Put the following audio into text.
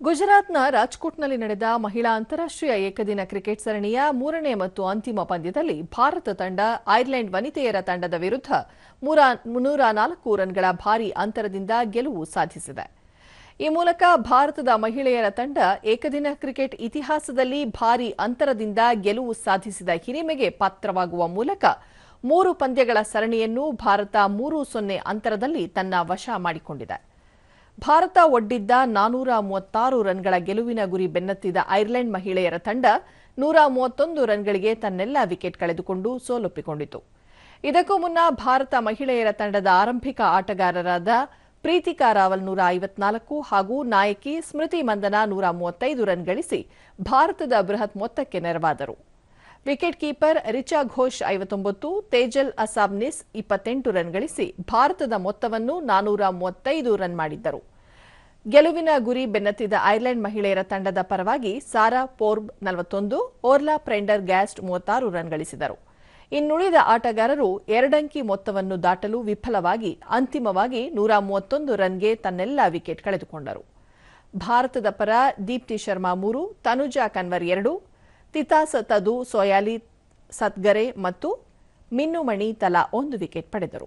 ಗುಜರಾತ್ನ ರಾಜ್ಕೋಟ್ನಲ್ಲಿ ನಡೆದ ಮಹಿಳಾ ಅಂತಾರಾಷ್ಟ್ರೀಯ ಏಕದಿನ ಕ್ರಿಕೆಟ್ ಸರಣಿಯ ಮೂರನೇ ಮತ್ತು ಅಂತಿಮ ಪಂದ್ಯದಲ್ಲಿ ಭಾರತ ತಂಡ ಐರ್ಲೆಂಡ್ ವನಿತೆಯರ ತಂಡದ ವಿರುದ್ಧ ಮುನ್ನೂರ ನಾಲ್ಕು ರನ್ಗಳ ಭಾರೀ ಅಂತರದಿಂದ ಗೆಲುವು ಸಾಧಿಸಿದೆ. ಈ ಮೂಲಕ ಭಾರತದ ಮಹಿಳೆಯರ ತಂಡ ಏಕದಿನ ಕ್ರಿಕೆಟ್ ಇತಿಹಾಸದಲ್ಲಿ ಭಾರೀ ಅಂತರದಿಂದ ಗೆಲುವು ಸಾಧಿಸಿದ ಹಿರಿಮೆಗೆ ಪಾತ್ರವಾಗುವ ಮೂಲಕ ಮೂರು ಪಂದ್ಯಗಳ ಸರಣಿಯನ್ನು ಭಾರತ ಮೂರು ಸೊನ್ನೆ ಅಂತರದಲ್ಲಿ ತನ್ನ ವಶ ಮಾಡಿಕೊಂಡಿದೆ. ಭಾರತ ಒಡ್ಡಿದ್ದ ನಾನೂರ ಮೂವತ್ತಾರು ರನ್ಗಳ ಗೆಲುವಿನ ಗುರಿ ಬೆನ್ನತ್ತಿದ ಐರ್ಲೆಂಡ್ ಮಹಿಳೆಯರ ತಂಡ ನೂರ ಮೂವತ್ತೊಂದು ರನ್ಗಳಿಗೆ ತನ್ನೆಲ್ಲ ವಿಕೆಟ್ ಕಳೆದುಕೊಂಡು ಸೋಲೊಪ್ಪಿಕೊಂಡಿತು. ಇದಕ್ಕೂ ಮುನ್ನ ಭಾರತ ಮಹಿಳೆಯರ ತಂಡದ ಆರಂಭಿಕ ಆಟಗಾರರಾದ ಪ್ರೀತಿಕಾ ರಾವಲ್ ನೂರ ಐವತ್ನಾಲ್ಕು ಹಾಗೂ ನಾಯಕಿ ಸ್ಮೃತಿ ಮಂದನ ನೂರ ಮೂವತ್ತೈದು ರನ್ ಗಳಿಸಿ ಭಾರತದ ಬೃಹತ್ ಮೊತ್ತಕ್ಕೆ ನೆರವಾದರು. ವಿಕೆಟ್ ಕೀಪರ್ ರಿಚಾ ಘೋಷ್ ಐವತ್ತೊಂಬತ್ತು, ತೇಜಲ್ ಅಸಾಬ್ನಿಸ್ ಇಪ್ಪತ್ತೆಂಟು ರನ್ ಗಳಿಸಿ ಭಾರತದ ಮೊತ್ತವನ್ನು ನಾನೂರ ಮೂವತ್ತೈದು ರನ್ ಮಾಡಿದ್ದರು. ಗೆಲುವಿನ ಗುರಿ ಬೆನ್ನತ್ತಿದ ಐರ್ಲೆಂಡ್ ಮಹಿಳೆಯರ ತಂಡದ ಪರವಾಗಿ ಸಾರಾ ಪೋರ್ಬ್ ನಲವತ್ತೊಂದು, ಓರ್ಲಾ ಪ್ರೆಂಡರ್ ಗ್ಯಾಸ್ಟ್ ಮೂವತ್ತಾರು ರನ್ ಗಳಿಸಿದರು. ಇನ್ನುಳಿದ ಆಟಗಾರರು ಎರಡಂಕಿ ಮೊತ್ತವನ್ನು ದಾಟಲು ವಿಫಲವಾಗಿ ಅಂತಿಮವಾಗಿ ನೂರ ಮೂವತ್ತೊಂದು ರನ್ಗೆ ತನ್ನೆಲ್ಲ ವಿಕೆಟ್ ಕಳೆದುಕೊಂಡರು. ಭಾರತದ ಪರ ದೀಪ್ತಿ ಶರ್ಮಾ ಮೂರು, ತನುಜಾ ಕನ್ವರ್ ಎರಡು ತಿತಾಸ್ ತದು ಸೋಯಾಲಿ ಸತ್ಗರೆ ಮತ್ತು ಮಿನ್ನುಮಣಿ ತಲಾ ಒಂದು ವಿಕೆಟ್ ಪಡೆದರು.